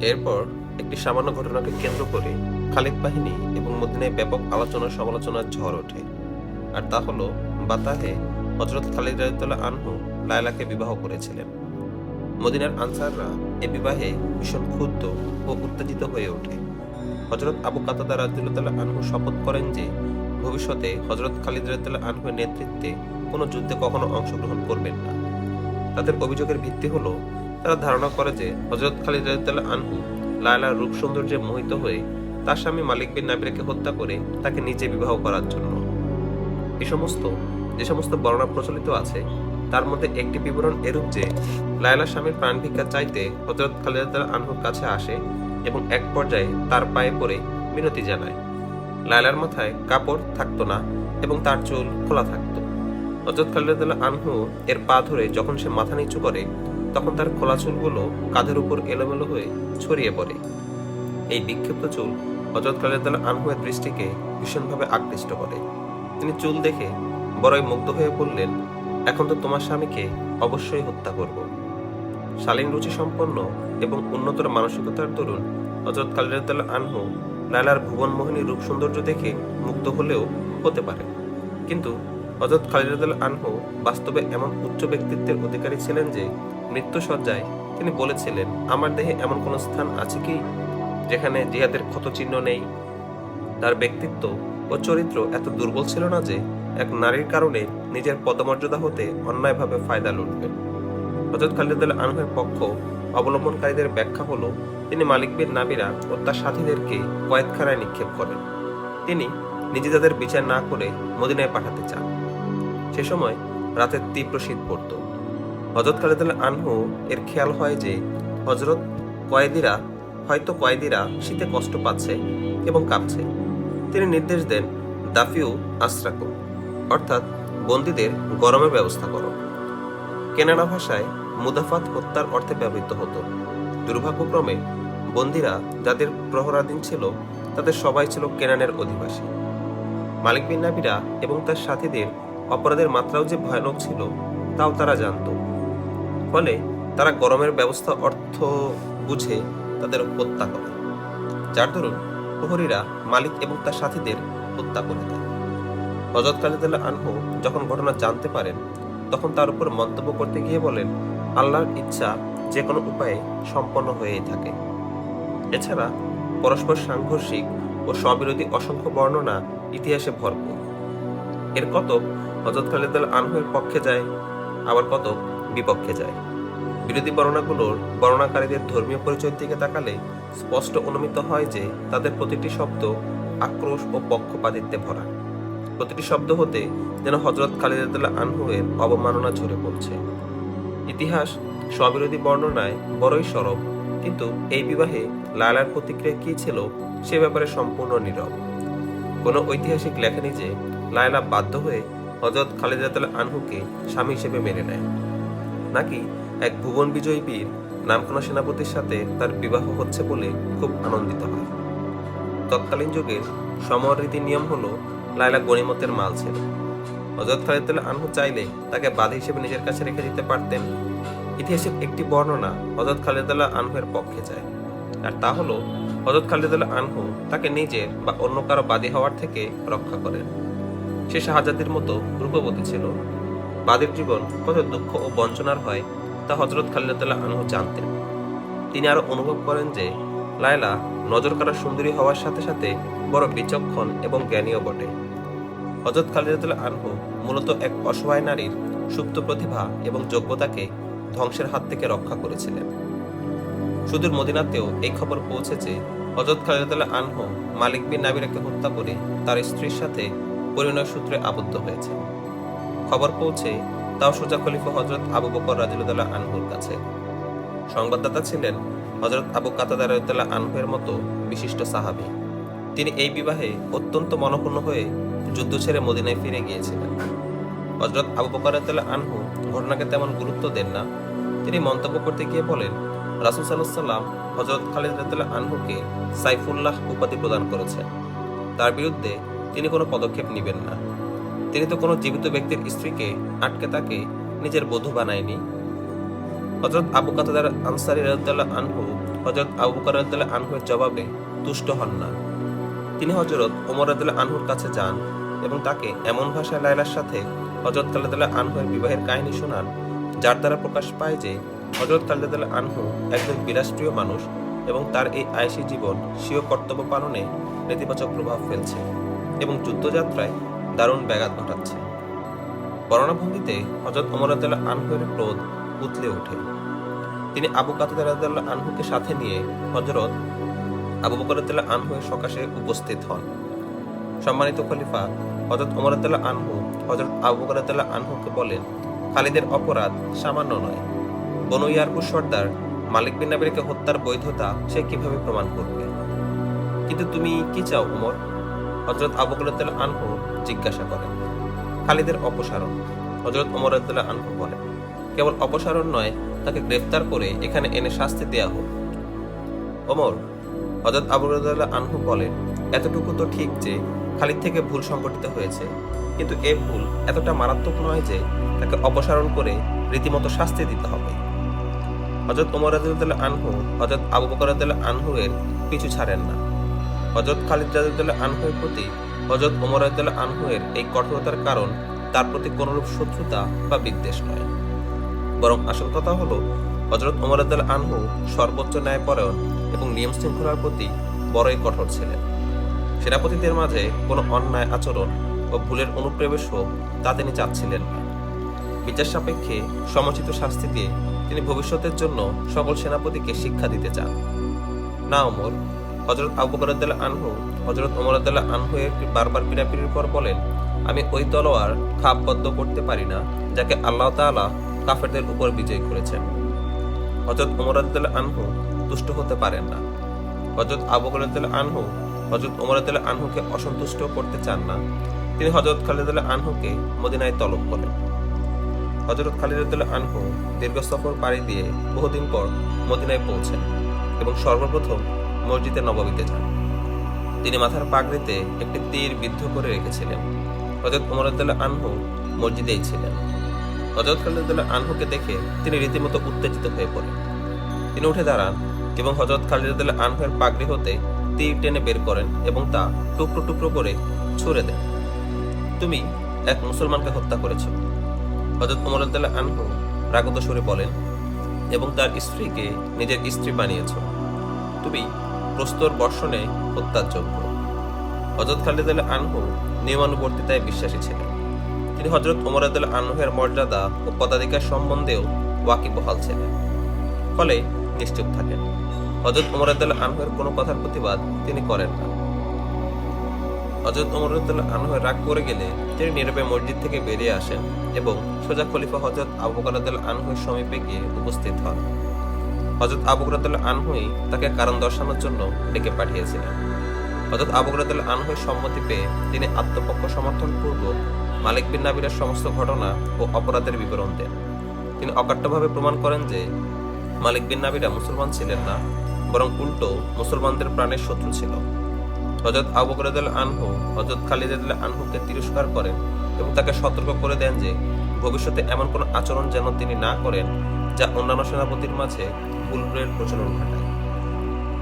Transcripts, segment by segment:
এরপর একটি সামান্য ঘটনাকে কেন্দ্র করে খালিদ বাহিনী এবং মদিনায় ব্যাপক আলোচনা সমালোচনার ঝড় ওঠে। আর তা হলো, বাতাহে হজরত খালিদ রাজতুল্লাহ আনহু লায়লাকে বিবাহ করেছিলেন। মদিনার আনসাররা এ বিবাহে ভীষণ ক্ষুব্ধ ও উত্তেজিত হয়ে ওঠে। হজরত আবু কাতাদা রাজদুল্লাহ আনহু শপথ করেন যে, ভবিষ্যতে হজরত খালিদ রাজতুল্লাহ আনহুর নেতৃত্বে কোনো যুদ্ধে কখনো অংশগ্রহণ করবেন না। তাদের অভিযোগের ভিত্তি হলো তারা ধারণা করে যে হজরত খালিদ রাজতুল্লাহ আনহু লায়লার রূপ সৌন্দর্যে মোহিত হয়ে তার স্বামী মালিক বিন নাবিরাকে হত্যা করে তাকে নিজে বিবাহ করার জন্য। এ সমস্ত, যে সমস্ত বর্ণনা প্রচলিত আছে, তার মধ্যে একটি বিবরণ এরূপ যে লায়লা স্বামীর প্রাণ ভিক্ষা চাইতে হজরত খালিদ আনহুর কাছে আসে এবং এক পর্যায়ে তার পায়ে পড়ে মিনতি জানায়। লায়লার মাথায় কাপড় থাকতো না এবং তার চুল খোলা থাকতো। হজরত খালিদ আনহু এর পা ধরে যখন সে মাথা নিচু করে তখন তার খোলা চুলগুলো কাঁধের উপর এলোমেলো হয়ে ছড়িয়ে পড়ে। এই বিক্ষিপ্ত চুল হজরত খালিদ আনহুয়ের দৃষ্টিকে ভীষণভাবে আকৃষ্ট করে। তিনি চুল দেখে বড়ই মুগ্ধ হয়ে বললেন, এখন তো তোমার স্বামীকে অবশ্যই হত্যা করব। শালীন রুচি সম্পন্ন এবং উন্নতর মানসিকতার তরুণ হজরত খালিদুল্লাহ আনহু লায়লার ভুবন মোহিনী রূপ সৌন্দর্য দেখে মুগ্ধ হলেও হতে পারে। কিন্তু হজরত খালিদুল্লাহ আনহু বাস্তবে এমন উচ্চ ব্যক্তিত্বের অধিকারী ছিলেন যে মৃত্যু সজ্জায় তিনি বলেছিলেন, আমার দেহে এমন কোনো স্থান আছে কি যেখানে জিহাদের ক্ষতচিহ্ন নেই? তার ব্যক্তিত্ব ও চরিত্র এত দুর্বল ছিল না যে এক নারীর কারণে নিজের পদমর্যাদা হতে অন্যায়ভাবে ফায়দা লুটবে। হজরত খালিদুল্লাহ আনহের পক্ষ অবলম্বনকারীদের ব্যাখ্যা হলো, তিনি মালিক বিন নাবিরা ও তার সাথীদেরকে কয়েদখানায় নিক্ষেপ করেন। তিনি নিজে তাদের বিচার না করে মদিনায় পাঠাতে চান। সে সময় রাতের তীব্র শীত পড়ত। হজরত খালিদুল্লাহ আনহু এর খেয়াল হয় যে হজরত কয়েদিরা, হয়তো কয়েদিরা শীতে কষ্ট পাচ্ছে এবং কাঁপছে। তিনি নির্দেশ দেন, দাফিউ আশ্রাকু অর্থাৎ বন্দীদের গরমের ব্যবস্থা করো। কেনানা ভাষায় মুদাফাত হত্যার অর্থে ব্যবহৃত হতো। দুর্ভাগ্যক্রমে বন্দীরা যাদের প্রহরাধীন ছিল, তাদের সবাই ছিল কেনানের অধিবাসী। মালিক বিন নাবিরা এবং তার সাথীদের অপরাধের মাত্রাও যে ভয়ানক ছিল, তাও তারা জানত। ফলে তারা গরমের ব্যবস্থা অর্থ বুঝে তাদের হত্যা করে। যার দরুন প্রহরীরা মালিক এবং তার সাথীদের হত্যা করে দেয়। হজরত খালিদুল্লাহ আনহু যখন ঘটনা জানতে পারেন, তখন তার উপর মন্তব্য করতে গিয়ে বলেন, আল্লাহর ইচ্ছা যে কোনো উপায়ে সম্পন্ন হয়েই থাকে। এছাড়া পরস্পর সাংঘর্ষিক ও স্ববিরোধী অসংখ্য বর্ণনা ইতিহাসে ভরপুর। এর কতক হজরত খালিদুল আনহুয়ের পক্ষে যায়, আবার কতক বিপক্ষে যায়। বিরোধী বর্ণনাগুলোর বর্ণনাকারীদের ধর্মীয় পরিচয়ের দিকে তাকালে স্পষ্ট অনুমিত হয় যে তাদের প্রতিটি শব্দ আক্রোশ ও পক্ষপাতিত্বে ভরা। প্রতিটি শব্দ হতে যেন হজরত খালিদুল্লাহ আনহুয়ের অবমাননা ঝরে পড়ছে। ইতিহাস স্ববিরোধী বর্ণনায় বড়ই সরব, কিন্তু এই বিবাহে লালার প্রতিক্রিয়া কী ছিল সে ব্যাপারে সম্পূর্ণ নীরব। কোনো ঐতিহাসিক লেখেনি যে লায়লা বাধ্য হয়ে হজরত খালিদাতুল্লাহ আনহুকে স্বামী হিসেবে মেনে নেয়। নাকি এক ভুবন বিজয়ী বীর নামখানা সেনাপতির সাথে তার বিবাহ হচ্ছে বলে খুব আনন্দিত হয়। তৎকালীন যুগের সমর রীতি নিয়ম হলো লায়লা গণিমতের মাল ছিল হজরত খালিদুল্লাহ আনহু চাইলে তাকে বাধা হিসেবে নিজের কাছে রেখে দিতে পারতেন। ইতিহাসের একটি বর্ণনা হজরত খালিদুল্লাহ আনহুয়ের পক্ষে যায়। আর তা হলো হজরত খালিদুল্লাহ আনহু তাকে নিজের বা অন্য কারও বাদী হওয়ার থেকে রক্ষা করেন। সে শাহজাদির মতো রূপবতী ছিল। বাদীর জীবন কত দুঃখ ও বঞ্চনার হয়, তা হজরত খালিদুল্লাহ আনহু জানতেন। তিনি আরও অনুভব করেন যে, লায়লা নজর কাড়া সুন্দরী হওয়ার সাথে সাথে বড় বিচক্ষণ এবং জ্ঞানীয় বটে। হজরত খালিদুল্লাহ আনহু মূলত এক অসহায় নারীর সুপ্ত প্রতিভা এবং যোগ্যতাকে ধ্বংসের হাত থেকে রক্ষা করেছিলেন। সুদূর মদিনাতেও এই খবর পৌঁছেছে হজরত খালিদুল্লাহ আনহু মালিক বিন নাবিরাকে হত্যা করে তার স্ত্রীর সাথে পরিণয় সূত্রে আবদ্ধ হয়েছে খবর পৌঁছে তাও সোজা খলিফা হজরত আবু বকর রাজিউদ্দাল্লাহ আনহুর কাছে। সংবাদদাতা ছিলেন হজরত আবু কাতাদা রাজিউদ্দাল্লাহ আনহুয়ের মতো বিশিষ্ট সাহাবী। তিনি এই বিবাহে অত্যন্ত মনপূর্ণ হয়ে যুদ্ধ ছেড়ে মদিনায় ফিরে গিয়েছিলেন। হজরত আবু বকর রাদিয়াল্লাহু আনহু ঘটনাকে তেমন গুরুত্ব দেন না। তিনি মন্তব্য করতে গিয়ে বলেন, রাসুল সাল্লাম হজরত খালিদ রাদিয়াল্লাহু আনহুকে সাইফুল্লাহ উপাধি প্রদান করেছেন। তার বিরুদ্ধে তিনি কোনো পদক্ষেপ নেবেন না। তিনি তো কোনো জীবিত ব্যক্তির স্ত্রীকে আটকে তাকে নিজের বধূ বানায়নি। হজরত আবু কাতাদার আনসারি রাজদাল্লাহ আনহু হজরত আবু বকর আনহুর জবাবে তুষ্ট হন না। তিনি হজরত ওমর রাজদাল্লাহ আনহুর কাছে যান এবং তাকে এমন ভাষায় লায়লার সাথে হজরত খালেদাল্লাহ আনহুয়ের বিবাহের কাহিনী শোনান, যার দ্বারা প্রকাশ পায় যে হজরত খালেদাল্লাহ আনহু একজন বিলাসপ্রিয় মানুষ এবং তার এই আয়সী জীবন স্বীয় কর্তব্য পালনে নেতিবাচক প্রভাব ফেলছে এবং যুদ্ধযাত্রায় দারুণ ব্যাঘাত ঘটাচ্ছে। বর্ণভঙ্গিতে হজরত ওমর রাদিয়াল্লাহু আনহুয়ের ক্রোধ উতলে ওঠে। তিনি আবু কাতাদা আনহুকে সাথে নিয়ে হজরত আবু বকর রাদিয়াল্লাহু আনহুয়ের সকাশে উপস্থিত হন। সম্মানিত খলিফা হজরত ওমর আনহু হজরত আবু বকর রাদিয়াল্লাহু আনহুকে বলেন, খালিদের অপরাধ সামান্য নয়। বনু ইয়ারকুর সর্দার মালিক বিন নাবিরকে হত্যার বৈধতা সে কীভাবে প্রমাণ করবে? কিন্তু তুমি কি চাও উমর হজরত আবু আনহু জিজ্ঞাসা করেন খালিদের অপসারণ। হজরত ওমর রাদিয়াল্লাহু আনহু বলেন, কেবল অপসারণ নয়, তাকে গ্রেফতার করে এখানে এনে শাস্তি দেয়া হোক। ওমর হজরত আবু রাদিয়াল্লাহু আনহু বলেন, এতটুকু তো ঠিক যে খালিদ থেকে ভুল সংঘটিত হয়েছে, কিন্তু এ ভুল এতটা মারাত্মক নয় যে তাকে অপসারণ করে রীতিমতো শাস্তি দিতে হবে। হজরত ওমর রাদিয়াল্লাহু আনহু হজরত আবু বকর আনহু এর পিছু ছাড়েন না। হজরত খালিদ রাদিয়াল্লাহু আনহুর প্রতি হজরত ওমর রাদিয়াল্লাহু আনহু এই কঠোরতার কারণ তার প্রতি কোনরূপ শত্রুতা বা বিদ্বেষ নয়। বরং আসল কথা হলো হজরত ওমর আনহু সর্বোচ্চ ন্যায়পরায়ণ এবং নিয়ম শৃঙ্খলার প্রতি বড়ই কঠোর ছিলেন। সেনাপতিদের মাঝে কোনো অন্যায় আচরণ ও ভুলের অনুপ্রবেশ হোক তা তিনি চাচ্ছিলেন না। বিচার সাপেক্ষে সমচিত শাস্তি দিয়ে তিনি ভবিষ্যতের জন্য সকল সেনাপতিকে শিক্ষা দিতে চান। না, ওমর হজরত আবু বকর আনহু হজরত ওমর আনহু এর বারবার পিড়াপিড়ির পর বলেন, আমি ওই তলোয়ার খাপবদ্ধ করতে পারি না, যাকে আল্লাহ তাআলা কাফেরদের উপর বিজয় করেছেন। হজরত ওমর রাদিয়াল্লাহু আনহু তুষ্ট হতে পারেন না। হজরত আবু বকর আনহু হজরত ওমর আনহুকে অসন্তুষ্ট করতে চান না। তিনি হজরত খালিদ রাদিয়াল্লাহু আনহুকে মদিনায় তলব করেন। হজরত খালিদ রাদিয়াল্লাহু আনহু দীর্ঘ সফর পাড়ি দিয়ে বহুদিন পর মদিনায় পৌঁছেন এবং সর্বপ্রথম মসজিদে নববীতে যান। তিনি মাথার পাগড়িতে একটি তীর বিদ্ধ করে রেখেছিলেন। হজরত ওমর রাদিয়াল্লাহু আনহু মসজিদেই ছিলেন। হজরত খালিদ রাদিয়াল্লাহু আনহুকে দেখে তিনি রীতিমতো উত্তেজিত হয়ে পড়েন। তিনি উঠে দাঁড়ান এবং হজরত খালিদ রাদিয়াল্লাহু আনহুর পাগড়ি হতে তীর টেনে বের করেন এবং তা টুকরো টুকরো করে ছুঁড়ে দেন। তুমি এক মুসলমানকে হত্যা করেছ। হজরত ওমর রাদিয়াল্লাহু আনহু রাগত সুরে বলেন, এবং তার স্ত্রীকে নিজের স্ত্রী বানিয়েছ। তুমি প্রস্তর বর্ষণে হত্যার যোগ্য হজরত খালিদ আল আনহু নিয়মানুবর্তিতায় বিশ্বাসী ছিলেন। তিনি হজরত ওমর আদাল আনহের মর্যাদা ও পদাধিকার সম্বন্ধেও ওয়াকিবহাল ছিলেন, ফলে নিশ্চুপ থাকেন। হজরত ওমর আদাল আনহের কোনো কথার প্রতিবাদ তিনি করেন না। হজরত ওমর আদাল আনহের রাগ করে গেলে তিনি নীরবে মসজিদ থেকে বেরিয়ে আসেন এবং সোজা খলিফা হজরত আবু বকর সমীপে গিয়ে উপস্থিত হন। হজরত আবু আনহুই তাকে কারণ দর্শানোর জন্য ডেকে পাঠিয়েছিলেন। হজরত আবু বকর আনহুর সম্মতি পেয়ে তিনি আত্মপক্ষ সমর্থন পূর্বক মালিক বিন নাবিরের সমস্ত ঘটনা ও অপরাধের বিবরণ দেন। তিনি অকাট্যভাবে প্রমাণ করেন যে মালিক বিন নাবিরা মুসলমান ছিলেন না, বরং উল্টো মুসলমানদের প্রাণের শত্রু ছিল। হজরত আবু আনহু হজরত খালিদ আনহুকে তিরস্কার করেন এবং তাকে সতর্ক করে দেন যে ভবিষ্যতে এমন কোনো আচরণ যেন তিনি না করেন যা অন্যান্য সেনাপতির মাঝে ভুলের প্রচলন ঘটায়।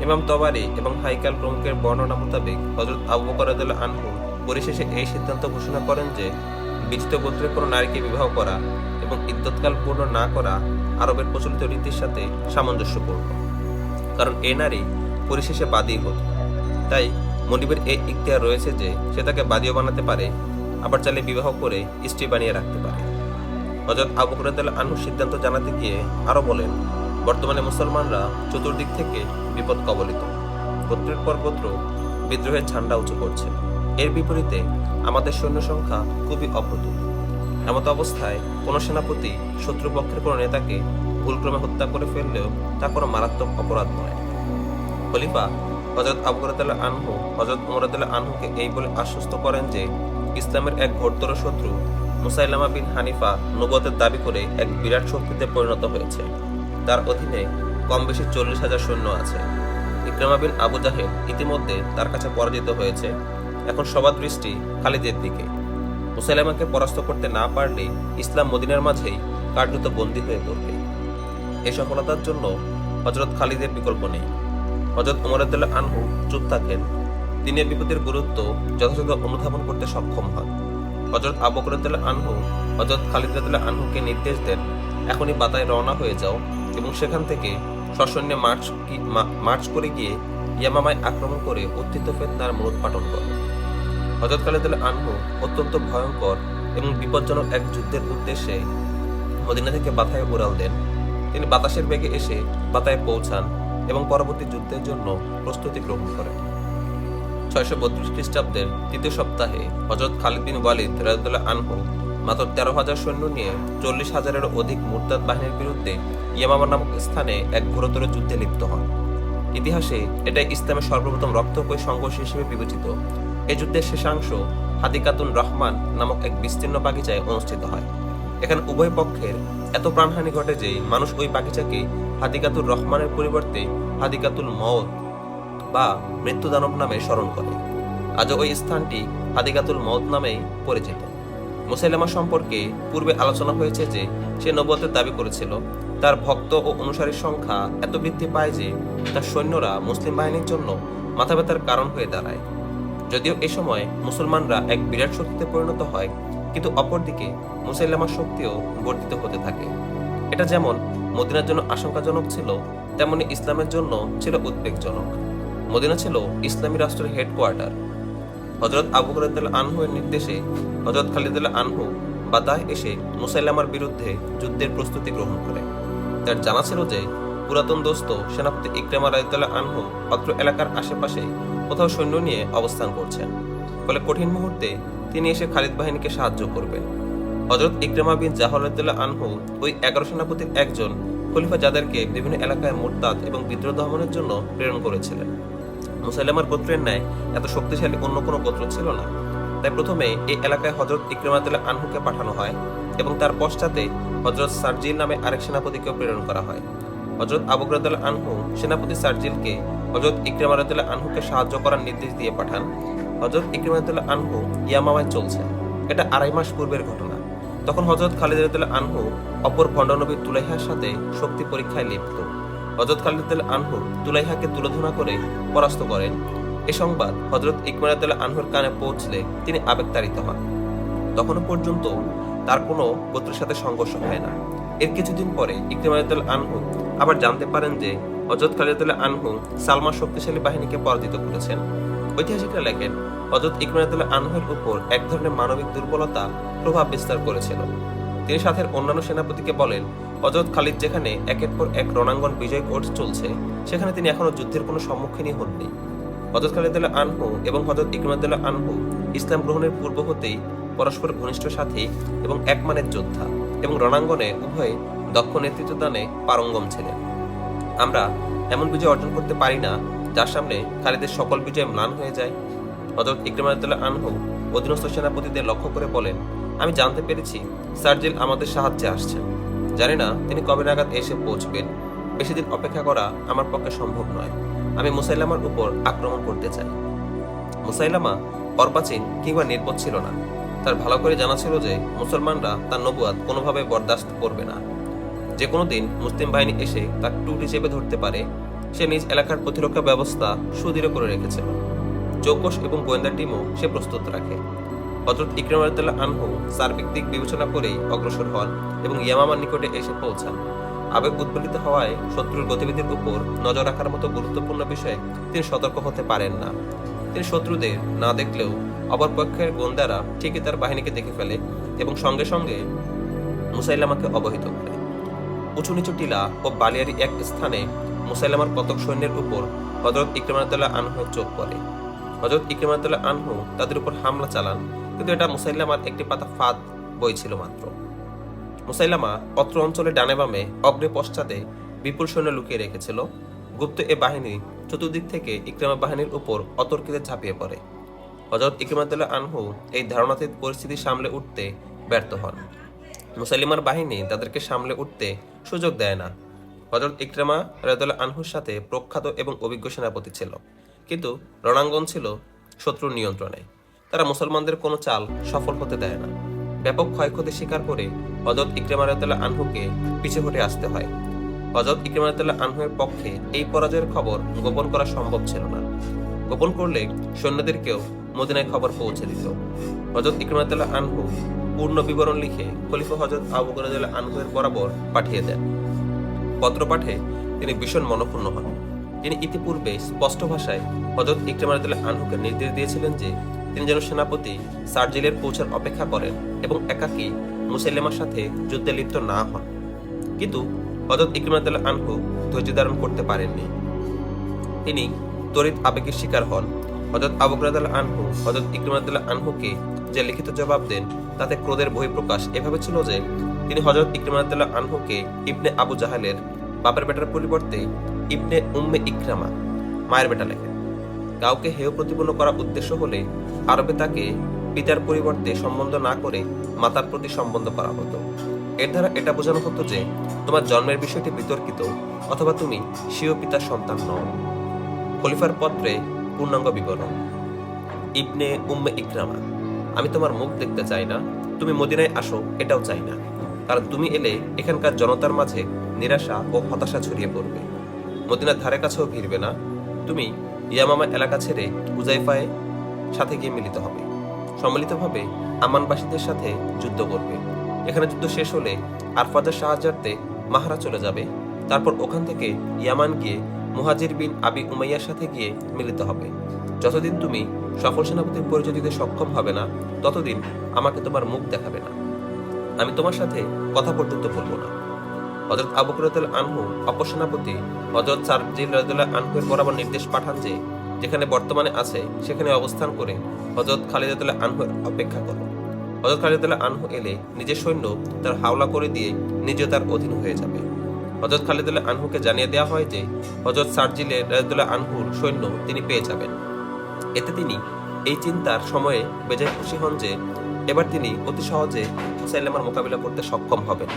ইমাম তবারি এবং হাইকাল প্রমুখের বর্ণনা মোতাবেক হজরত আবু রাদিয়াল্লাহু আনহু পরিশেষে এই সিদ্ধান্ত ঘোষণা করেন যে বিজিত গোত্রের কোনো নারীকে বিবাহ করা এবং ইদ্যৎকাল পূর্ণ না করা আরবের প্রচলিত রীতির সাথে সামঞ্জস্যপূর্ণ। কারণ এ নারী পরিশেষে বাদী হতো তাই মনিবের এই ইখতিয়ার রয়েছে যে, সে তাকে বাদীও বানাতে পারে, আবার চাইলে বিবাহ করে স্ত্রী বানিয়ে রাখতে পারে। হজরত আবু হুরাদ আনহু সিদ্ধান্ত জানাতে গিয়ে আরও বলেন বর্তমানে মুসলমানরা চতুর্দিক থেকে বিপদ কবলিত। গোত্রের পর গোত্র বিদ্রোহের ঝান্ডা উঁচু করছে। এর বিপরীতে আমাদের সৈন্য সংখ্যা খুবই অপ্রতুল। এমত অবস্থায় কোনো সেনাপতি শত্রুপক্ষের কোনো নেতাকে ভুলক্রমে হত্যা করে ফেললেও তা কোনো মারাত্মক অপরাধ নয়। খলিফা হজরত আবু বকরতাল্লাহ আনহু হজরত উমরাতুল্লাহ আনহুকে এই বলে আশ্বস্ত করেন যে, ইসলামের এক ঘোরতর শত্রু মুসাইলামা বিন হানিফা নবতের দাবি করে এক বিরাট শক্তিতে পরিণত হয়েছে। তার অধীনে কম বেশি চল্লিশ হাজার সৈন্য আছে। ইকরামা বিন আবু জাহেদ ইতিমধ্যে তার কাছে পরাজিত হয়েছে। এখন সবার দৃষ্টি খালিদের দিকে। মুসাইলামাকে পরাস্ত করতে না পারলে ইসলাম মদিনার মাঝেই কার্যত বন্দী হয়ে পড়বে। এই সফলতার জন্য হজরত খালিদের বিকল্প নেই। হজরত উমরুদ্দুল্লাহ আনহু চুপ থাকেন। তিনি বিপদের গুরুত্ব যথাযথ অনুধাবন করতে সক্ষম হন। হজরত আবু বকরুদ্দুল্লাহ আনহু হজরত খালিদ রাদিয়াল্লাহু আনহুকে নির্দেশ দেন, এখনই বাতায় রওনা হয়ে যাও। এবং সেখান থেকে সসৈন্যে মার্চ মার্চ করে গিয়ে ইয়ামামায় আক্রমণ করে অত্যন্ত ফেতনার মূলোৎপাটন করে। হজরত খালিদ আনহু অত্যন্ত ভয়ঙ্কর এবং বিপজ্জনক এক যুদ্ধের উদ্দেশ্যে মদিনা থেকে বাতায় উড়াল দেন। তিনি বাতাসের বেগে এসে বাতায় পৌঁছান এবং পরবর্তী যুদ্ধের জন্য প্রস্তুতি গ্রহণ করেন। ছয়শো বত্রিশ খ্রিস্টাব্দের তৃতীয় সপ্তাহে হজরত খালিদ বিন ওয়ালিদ রাজদুল্লাহ আনহু মাত্র তেরো হাজার সৈন্য নিয়ে চল্লিশ হাজারেরও অধিক মুরতাদ বাহিনীর বিরুদ্ধে ইয়ামামা নামক স্থানে এক ঘোরতর যুদ্ধে লিপ্ত হন। ইতিহাসে এটা ইসলামের সর্বপ্রথম রক্তকয় সংঘর্ষ হিসেবে বিবেচিত। এই যুদ্ধের শেষাংশ হাদিকাতুন রহমান নামক এক বিস্তীর্ণ বাগিচায় অনুষ্ঠিত হয়। এখানে উভয় পক্ষের এত প্রাণহানি ঘটে যে মানুষ ওই বাগিচাকে হাদিকাতুর রহমানের পরিবর্তে হাদিকাতুল মওত বা মৃত্যুদানব নামে স্মরণ করে। আজও ওই স্থানটি হাদিকাতুল মওত নামেই পরিচিত। মুসাইলামা সম্পর্কে পূর্বে আলোচনা হয়েছে যে সে নবতের দাবি করেছিল তার ভক্ত ও অনুসারীর সংখ্যা এত বৃদ্ধি পায় যে তার সৈন্যরা মুসলিম বাহিনীর জন্য মাথা ব্যথার কারণ হয়ে দাঁড়ায়। যদিও এ সময় মুসলমানরা এক বিরাট শক্তিতে পরিণত হয়, কিন্তু অপরদিকে মুসাইলামার শক্তিও বর্ধিত হতে থাকে। এটা যেমন মদিনার জন্য আশঙ্কাজনক ছিল, তেমনি ইসলামের জন্য ছিল উদ্বেগজনক। মদিনা ছিল ইসলামী রাষ্ট্রের হেডকোয়ার্টার। হজরত আবু হরাদ আনহুয়ের নির্দেশে হজরত খালিদুল্লাহ আনহু বাতাহ এসে মুসাইলামার বিরুদ্ধে যুদ্ধের প্রস্তুতি গ্রহণ করে। তার জানা ছিল যে পুরাতন দোস্ত সেনাপতি ইকরামা রায়তুল্লাহ আনহু অত্র এলাকার আশেপাশে কোথাও সৈন্য নিয়ে অবস্থান করছেন। ফলে কঠিন মুহূর্তে তিনি এসে খালিদ বাহিনীকে সাহায্য করবেন। হজরত ইকরামা বিন জাহরাতুল্লাহ আনহু ওই এগারো সেনাপতির একজন খলিফা যাদেরকে বিভিন্ন এলাকায় মোরতাদ এবং বিদ্রোহ দমনের জন্য প্রেরণ করেছিলেন। মুসাইলামার গোত্রের ন্যায় এত শক্তিশালী অন্য কোনো গোত্র ছিল না। তাই প্রথমে এই এলাকায় হজরত ইকরামাতুল্লাহ আনহুকে পাঠানো হয়। এবং তার পশ্চাতে হজরত সার্জিল নামে আরেক সেনাপতিকেও প্রেরণ করা হয়। হজরত আবুকরাদুল্লাহ আনহু সেনাপতি সার্জিলকে হজরত ইকরামাতুল্লাহ আনহুকে সাহায্য করার নির্দেশ দিয়ে পাঠান। হজরত ইকরামাতুল্লাহ আনহু ইয়ামামায় চলছে। এটা আড়াই মাস পূর্বের ঘটনা। তখন হজরত খালিদ রাদিয়াল্লাহু আনহু অপর ভণ্ডনবী তুলাইহার সাথে শক্তি পরীক্ষায় লিপ্ত। হজরত খালিদ আনহু তুলাইহাকে তুলোধনা করে পরাস্ত করেন। এ সংবাদ হজরত ইকমারাতুল্লাহ আনহুর কানে পৌঁছলে তিনি আবেগতাড়িত হন। তখনও পর্যন্ত তার কোনো গোত্রের সাথে সংঘর্ষ হয় না। এর কিছুদিন পরে ইকরিমাতুল আনহু আবার জানতে পারেন যে হজরত খালিদুল্লাহ আনহু সালমা শক্তিশালী বাহিনীকে পরাজিত করেছেন। ঐতিহাসিকরা লেখেন হজরত ইকরিমাতুল্লাহ আনহুর উপর এক ধরনের মানবিক দুর্বলতা প্রভাব বিস্তার করেছিল। তিনি সাথে অন্যান্য সেনাপতিকে বলেন হজরত খালিদ যেখানে একের পর এক রণাঙ্গন বিজয় কোর্স চলছে, সেখানে তিনি এখনও যুদ্ধের কোনো সম্মুখীনই হননি। হজরত খালিদুল্লাহ আনহু এবং হজরত ইকরামুদ্দুল্লাহ আনহু ইসলাম গ্রহণের পূর্ব হতেই পরস্পর ঘনিষ্ঠ সাথী এবং একমানের যোদ্ধা এবং রণাঙ্গনে উভয়ে দক্ষ নেতৃত্বদানে পারঙ্গম ছিলেন। আমরা এমন বিজয় অর্জন করতে পারি না, যার সামনে খালিদের সকল বিজয় ম্লান হয়ে যায়। হজরত ইকরামুদ্দুল্লাহ আনহু অধীনস্থ সেনাপতিদের লক্ষ্য করে বলেন, আমি জানতে পেরেছি, সার্জিল আমাদের সাহায্যে আসছেন। জানি না তিনি কবে নাগাদ এসে পৌঁছবেন। বেশি দিন অপেক্ষা করা আমার পক্ষে সম্ভব নয়। আমি মুসাইলামার উপর আক্রমণ করতে চাই। মুসাইলামা অর্বাচীন কিংবা নির্বোধ ছিল না। তার ভালো করে জানা ছিল যে মুসলমানরা তার নবুয়াদ কোনোভাবে বরদাস্ত করবে না। যে কোনো দিন মুসলিম বাহিনী এসে তার টুটি চেপে ধরতে পারে, সে নিজ এলাকার প্রতিরক্ষা ব্যবস্থা সুদৃঢ় করে রেখেছিল চৌকস এবং গোয়েন্দা টিমও সে প্রস্তুত রাখে। হজরত ইকরাম ইকরামুল্লাহ আনহু সার্বিক দিক বিবেচনা করেই অগ্রসর হন এবং ইয়ামামার নিকটে এসে পৌঁছান। আবেগ উদ্বেলিত হওয়ায় শত্রুর গতিবিধির উপর নজর রাখার মতো গুরুত্বপূর্ণ বিষয়ে তিনি সতর্ক হতে পারেন না। তিনি শত্রুদের না দেখলেও অপর পক্ষের গোন্দারা ঠিকই তার বাহিনীকে দেখে ফেলে এবং সঙ্গে সঙ্গে মুসাইলামাকে অবহিত করে। উঁচু নিচু টিলা ও বালিয়ারি এক স্থানে মুসাইলামার কতক সৈন্যের উপর হজরত ইকরামাতুল্লাহ আনহুর চোখ পড়ে। হজরত ইকরামাতুল্লাহ আনহু তাদের উপর হামলা চালান, কিন্তু এটা মুসাইলামার একটি পাতা ফাঁদ বই ছিল মাত্র। মুসাইলামা অত্র অঞ্চলে ডানে বামে অগ্রে পশ্চাতে বিপুল সৈন্য লুকিয়ে রেখেছিল। গুপ্ত এ বাহিনী চতুর্দিক থেকে ইকরামা বাহিনীর উপর অতর্কিতে ঝাঁপিয়ে পড়ে। হজরত ইকরামাতুল্লাহ আনহু এই ধারণাতীত পরিস্থিতি সামলে উঠতে ব্যর্থ হন। মুসাইলিমার বাহিনী তাদেরকে সামলে উঠতে সুযোগ দেয় না। হজরত ইকরামা রায়দুল্লাহ আনহুর সাথে প্রখ্যাত এবং অভিজ্ঞ সেনাপতি ছিল। কিন্তু রণাঙ্গন ছিল শত্রুর নিয়ন্ত্রণে। তারা মুসলমানদের কোনো চাল সফল হতে দেয় না। ব্যাপক ক্ষয়ক্ষতি স্বীকার করে হজরত ইকরামা রায়দুল্লাহ আনহুকে পিছে হটে আসতে হয়। হজরত ইকরিমাতুল্লাহ আনহুয়ের পক্ষে এই পরাজয়ের খবর গোপন করা সম্ভব ছিল না। গোপন করলে সৈন্যদেরকেও মদিনায় খবর পৌঁছে দিত। হজরত ইকরিমাতুল্লাহ আনহু পূর্ণ বিবরণ লিখে খলিফা হজরত আবু বকর আনহুয়ের বরাবর পাঠিয়ে দেন। পত্র পাঠে তিনি ভীষণ মনক্ষুণ্ণ হন। তিনি ইতিপূর্বে স্পষ্ট ভাষায় হজরত ইকরামাতুল্লাহ আনহুকে নির্দেশ দিয়েছিলেন যে তিনি যেন সেনাপতি সার্জিলের পৌঁছার অপেক্ষা করেন এবং একাকী মুসাইলেমার সাথে যুদ্ধে লিপ্ত না হন। কিন্তু হজরত ইকরামাতুল্লাহ আনহু ধৈর্য ধারণ করতে পারেননি। তিনি তড়িৎ আবেগের শিকার হন। হজরত আবুকরাদ আনহু হজরত ইকরামাতুল্লাহ আনহুকে যে লিখিত জবাব দেন, তাতে ক্রোধের বহিঃপ্রকাশ এভাবে ছিল যে, তিনি হজরত ইকরামাতুল্লাহ আনহুকে ইবনে আবু জাহালের বাপের বেটার পরিবর্তে ইবনে উম্মে ইকরামা, মায়ের বেটা লেখেন। কাউকে হেয় প্রতিপন্ন করার উদ্দেশ্য হলে আরবে তাকে পিতার পরিবর্তে সম্বন্ধ না করে মাতার প্রতি সম্বন্ধ করা হতো। এর দ্বারা এটা বোঝানো হতো যে, তোমার জন্মের বিষয়টি বিতর্কিত অথবা তুমি স্বীয় পিতার সন্তান নও। খলিফার পত্রে পূর্ণাঙ্গ বিবরণ। ইবনে উম্মে ইকরামা, আমি তোমার মুখ দেখতে চাই না, তুমি মদিনায় আসো, এটাও চাই না। কারণ তুমি এলে এখানকার জনতার মাঝে নিরাশা ও হতাশা ছড়িয়ে পড়বে। মদিনার ধারে কাছেও ভিড়বে না। তুমি ইয়ামামা এলাকা ছেড়ে উজাইফায় সাথে গিয়ে মিলিত হবে। সম্মিলিতভাবে আমানবাসীদের সাথে যুদ্ধ করবে। এখানে যুদ্ধ শেষ হলে আরফাজার সাহায্যার্থে মাহারা চলে যাবে। তারপর ওখান থেকে ইয়ামান গিয়ে মুহাজির বিন আবি উমাইয়ার সাথে গিয়ে মিলিত হবে। যতদিন তুমি সফল সেনাপতির পরিচয় দিতে সক্ষম হবে না, ততদিন আমাকে তোমার মুখ দেখাবে না। আমি তোমার সাথে কথা পর্যন্ত বলব না। হজরত আবু কুরাতুল আনহু অপসেনাপতি হজরত সারজিল রাজুল্লাহ আনহুয়ের বরাবর নির্দেশ পাঠান যে, যেখানে বর্তমানে আছে, সেখানে অবস্থান করে হজরত খালিদাতুল্লাহ আনহুর অপেক্ষা করো। হজরত খালিদাতুল্লাহ আনহু এলে নিজের সৈন্য তার হাওলা করে দিয়ে নিজে তার অধীন হয়ে যাবে। হজরত খালিদুল্লাহ আনহুকে জানিয়ে দেওয়া হয় যে হজরত সার্জিলে রাজদুল্লাহ আনহুর সৈন্য তিনি পেয়ে যাবেন। এতে তিনি এই চিন্তার সময়ে বেজায় খুশি হন যে, এবার তিনি অতি সহজে মুসাইলামার মোকাবিলা করতে সক্ষম হবেন।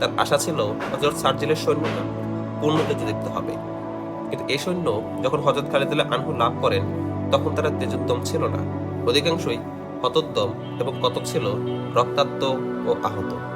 তার আশা ছিল হজরত সার্জিলের সৈন্যরা পূর্ণ তেজদীপ্ত হবে। কিন্তু এই সৈন্য যখন হজরত খালিদুল্লাহ আনহু লাভ করেন, তখন তারা তেজোত্তম ছিল না। অধিকাংশই হতোদ্যম এবং কতক ছিল রক্তাক্ত ও আহত।